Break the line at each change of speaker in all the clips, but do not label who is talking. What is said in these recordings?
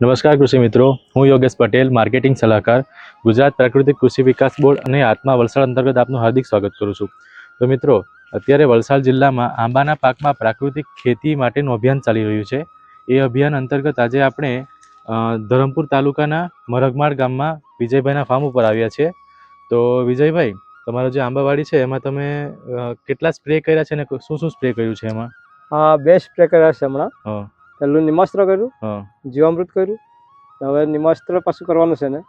નમસ્કાર કૃષિ મિત્રો હું યોગેશ પટેલ માર્કેટિંગ સલાહકાર ગુજરાત પ્રાકૃતિક કૃષિ વિકાસ બોર્ડ અને આત્મા વલસાડ અંતર્ગત આપનું હાર્દિક સ્વાગત કરું છું. તો મિત્રો અત્યારે વલસાડ જિલ્લામાં આંબાના પાકમાં પ્રાકૃતિક ખેતી માટેનું અભિયાન ચાલી રહ્યું છે. એ અભિયાન અંતર્ગત આજે આપણે ધરમપુર તાલુકાના મરગમાળ ગામમાં વિજયભાઈના ફાર્મ ઉપર આવ્યા છે તો વિજયભાઈ તમારો જે આંબાવાડી છે એમાં તમે કેટલા સ્પ્રે કર્યા છે અને શું શું સ્પ્રે કર્યું છે એમાં?
બે સ્પ્રે કર્યા છે હમણાં.
હા
પહેલું નિમાસ્ત્ર કર્યું જીવામૃત કર્યું હવે નિમાસ્ત્ર પાછું કરવાનું છે ને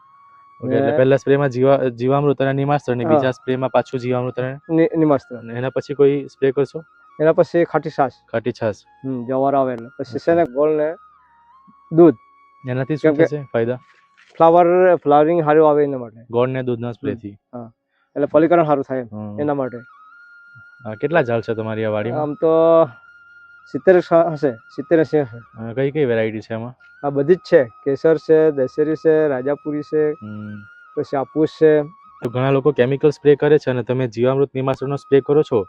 એટલે પહેલા સ્પ્રેમાં જીવા જીવામૃત અને નિમાસ્ત્ર ને
બીજા
બીજા સ્પ્રેમાં પાછું જીવામૃત અને
નિમાસ્ત્ર.
એના પછી કોઈ સ્પ્રે કરશો?
એના પછી ખાટી છાશ.
ખાટી છાશ.
હમ જવાર આવે એટલે. પછી છે ને ગોળ ને દૂધ.
એનાથી શું થશે ફાયદા?
ફ્લાવર ફ્લાવરિંગ સારું આવે એના માટે.
ગોળ ને દૂધના સ્પ્રેથી.
એટલે ફલીકરણ સારું થાય એના માટે.
હા, કેટલા ઝાડ છે તમારી આ વાડીમાં?
આમ તો સિત્તેર હશે સિત્તેર હશે.
કઈ કઈ વેરાયટી છે એમાં?
આ બધી જ છે. કેસર છે દશેરી છે રાજાપુરી છે પછી આપુસ છે.
તો ઘણા લોકો કેમિકલ સ્પ્રે કરે છે અને તમે જીવામૃત નિમાસ્ત્રનો સ્પ્રે કરો છો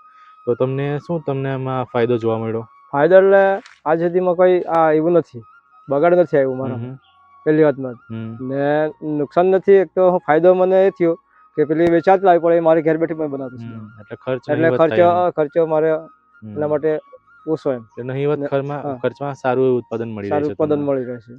તો તમને શું તમને એમાં ફાયદો જોવા મળ્યો?
ફાયદો એટલે આજ સુધીમાં કોઈ આ એવું નથી. બગાડ નથી આવ્યું મારા. પહેલી વાતમાં ને નુકસાન નથી એક તો ફાયદો મને એ થયો કે પેલી વેચાત લાવી પડે મારે ઘેર બેઠી પણ બનાવતું
એટલે ખર્ચ
એટલે ખર્ચો ખર્ચો મારે. એના માટે ઓછો એમ
એટલે નહિવત
ને-
ખર્ચમાં
હા.
ખર્ચમાં સારું એવું ઉત્પાદન મળી રહે
સારું
છે
ઉત્પાદન
તમને.
મળી રહે છે